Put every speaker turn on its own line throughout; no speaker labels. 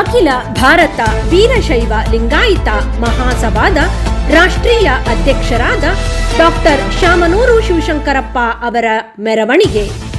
ಅಖಿಲ ಭಾರತ ವೀರಶೈವ ಲಿಂಗಾಯತ ಮಹಾಸಭಾದ ರಾಷ್ಟ್ರೀಯ ಅಧ್ಯಕ್ಷರಾದ ಡಾಕ್ಟರ್ ಶಾಮನೂರು ಶಿವಶಂಕರಪ್ಪ ಅವರ ಮೆರವಣಿಗೆ.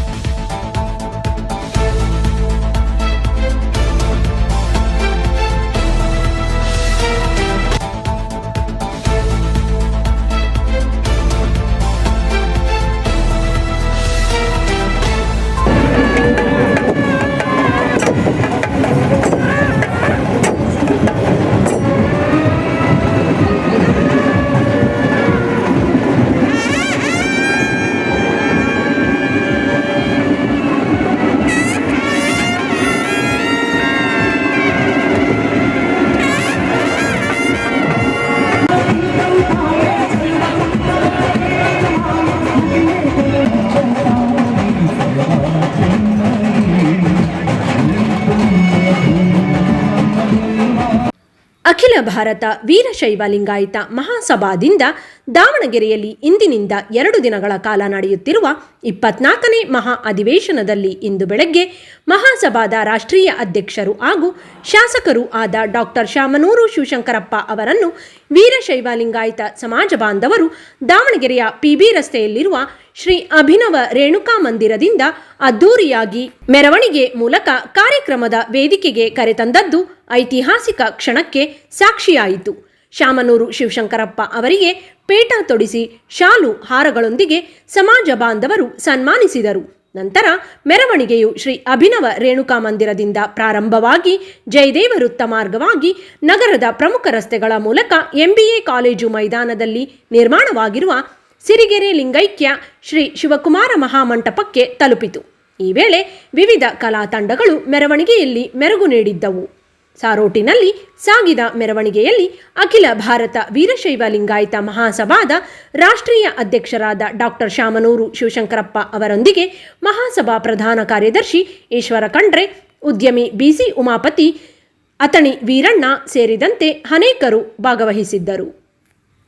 ಅಖಿಲ ಭಾರತ ವೀರಶೈವ ಲಿಂಗಾಯತ ಮಹಾಸಭಾದಿಂದ ದಾವಣಗೆರೆಯಲ್ಲಿ ಇಂದಿನಿಂದ ಎರಡು ದಿನಗಳ ಕಾಲ ನಡೆಯುತ್ತಿರುವ ಇಪ್ಪತ್ನಾಲ್ಕನೇ ಮಹಾ ಅಧಿವೇಶನದಲ್ಲಿ ಇಂದು ಬೆಳಗ್ಗೆ ಮಹಾಸಭಾದ ರಾಷ್ಟ್ರೀಯ ಅಧ್ಯಕ್ಷರು ಹಾಗೂ ಶಾಸಕರು ಆದ ಡಾಕ್ಟರ್ ಶಾಮನೂರು ಶಿವಶಂಕರಪ್ಪ ಅವರನ್ನು ವೀರಶೈವ ಲಿಂಗಾಯತ ಸಮಾಜ ಬಾಂಧವರು ದಾವಣಗೆರೆಯ ಪಿಬಿ ರಸ್ತೆಯಲ್ಲಿರುವ ಶ್ರೀ ಅಭಿನವ ರೇಣುಕಾ ಮಂದಿರದಿಂದ ಅದ್ಧೂರಿಯಾಗಿ ಮೆರವಣಿಗೆ ಮೂಲಕ ಕಾರ್ಯಕ್ರಮದ ವೇದಿಕೆಗೆ ಕರೆತಂದದ್ದು ಐತಿಹಾಸಿಕ ಕ್ಷಣಕ್ಕೆ ಸಾಕ್ಷಿಯಾಯಿತು. ಶಾಮನೂರು ಶಿವಶಂಕರಪ್ಪ ಅವರಿಗೆ ಪೇಟ ತೊಡಿಸಿ ಶಾಲು ಹಾರಗಳೊಂದಿಗೆ ಸಮಾಜ ಬಾಂಧವರು ಸನ್ಮಾನಿಸಿದರು. ನಂತರ ಮೆರವಣಿಗೆಯು ಶ್ರೀ ಅಭಿನವ ರೇಣುಕಾ ಮಂದಿರದಿಂದ ಪ್ರಾರಂಭವಾಗಿ ಜಯದೇವ ವೃತ್ತ ಮಾರ್ಗವಾಗಿ ನಗರದ ಪ್ರಮುಖ ರಸ್ತೆಗಳ ಮೂಲಕ ಎಂಬಿಎ ಕಾಲೇಜು ಮೈದಾನದಲ್ಲಿ ನಿರ್ಮಾಣವಾಗಿರುವ ಸಿರಿಗೆರೆ ಲಿಂಗೈಕ್ಯ ಶ್ರೀ ಶಿವಕುಮಾರ ಮಹಾಮಂಟಪಕ್ಕೆ ತಲುಪಿತು. ಈ ವೇಳೆ ವಿವಿಧ ಕಲಾ ತಂಡಗಳು ಮೆರವಣಿಗೆಯಲ್ಲಿ ಮೆರುಗು ನೀಡಿದ್ದವು. ಸಾರೋಟಿನಲ್ಲಿ ಸಾಗಿದ ಮೆರವಣಿಗೆಯಲ್ಲಿ ಅಖಿಲ ಭಾರತ ವೀರಶೈವ ಲಿಂಗಾಯತ ಮಹಾಸಭಾದ ರಾಷ್ಟ್ರೀಯ ಅಧ್ಯಕ್ಷರಾದ ಡಾಕ್ಟರ್ ಶಾಮನೂರು ಶಿವಶಂಕರಪ್ಪ ಅವರೊಂದಿಗೆ ಮಹಾಸಭಾ ಪ್ರಧಾನ ಕಾರ್ಯದರ್ಶಿ ಈಶ್ವರ ಖಂಡ್ರೆ, ಉದ್ಯಮಿ ಬಿಸಿ ಉಮಾಪತಿ ಅತಣಿ ವೀರಣ್ಣ ಸೇರಿದಂತೆ ಅನೇಕರು ಭಾಗವಹಿಸಿದ್ದರು.